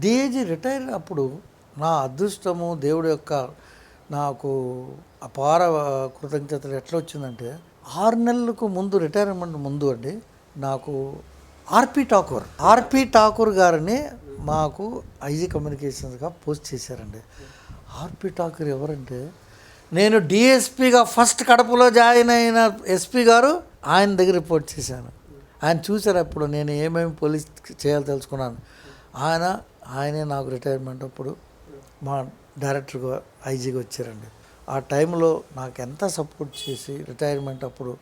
DAG retire అప్పుడు నా అదృష్టము దేవుడు యొక్క నాకు అపార కృతజ్ఞతలు ఎట్లా వచ్చిందంటే ఆరు నెలలకు ముందు రిటైర్మెంట్ ముందు అండి నాకు ఆర్పి ఠాకూర్ ఆర్పి ఠాకూర్ గారిని మాకు ఐజీ కమ్యూనికేషన్స్గా పోస్ట్ చేశారండి. ఆర్పి ఠాకూర్ ఎవరంటే నేను డిఎస్పిగా ఫస్ట్ కడపలో జాయిన్ అయిన ఎస్పీ గారు ఆయన దగ్గర రిపోర్ట్ చేశాను. ఆయన చూశారు అప్పుడు నేను ఏమేమి పోలీస్ చేయాలో తెలుసుకున్నాను. ఆయన ఆయనే నాకు రిటైర్మెంట్ అప్పుడు మా డైరెక్టర్గా ఐజీగా వచ్చారండి. ఆ టైంలో నాకు ఎంత సపోర్ట్ చేసి రిటైర్మెంట్ అప్పుడు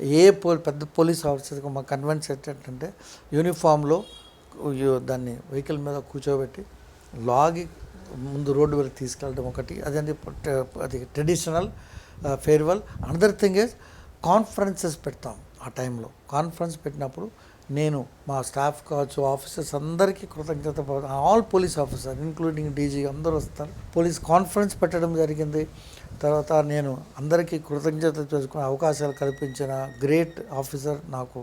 ఏ పో పెద్ద పోలీస్ ఆఫీసర్గా మా కన్వెన్స్ ఏంటంటే యూనిఫామ్లో దాన్ని వెహికల్ మీద కూర్చోబెట్టి లాగి ముందు రోడ్డు వరకు తీసుకెళ్ళడం ఒకటి అదే అది traditional farewell another thing is conferences పెడతాం. ఆ టైంలో కాన్ఫరెన్స్ పెట్టినప్పుడు నేను మా స్టాఫ్ కావచ్చు ఆఫీసర్స్ అందరికీ కృతజ్ఞత all police officer including DG అందరూ వస్తారు. పోలీస్ కాన్ఫరెన్స్ పెట్టడం జరిగింది. తర్వాత నేను అందరికీ కృతజ్ఞత చేసుకునే అవకాశాలు కల్పించిన గ్రేట్ ఆఫీసర్ నాకు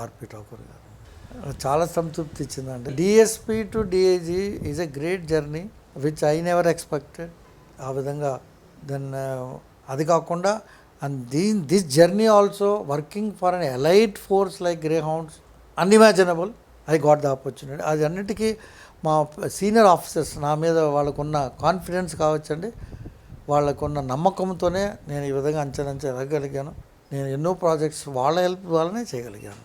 ఆర్పి ఠాకూర్ గారు. చాలా సంతృప్తి ఇచ్చిందండి. DSP to DIG is a great journey which I never expected ఆ విధంగా దెన్ అది కాకుండా and Deen this journey also working for an elite force like Greyhounds unimaginable I got the opportunity అది అన్నిటికీ మా సీనియర్ ఆఫీసర్స్ నా మీద వాళ్ళకున్న కాన్ఫిడెన్స్ కావచ్చండి. వాళ్ళకున్న నమ్మకంతోనే నేను ఈ విధంగా అంచనంచగలిగాను నేను ఎన్నో ప్రాజెక్ట్స్ వాళ్ళ హెల్ప్ ద్వారానే చేయగలిగాను.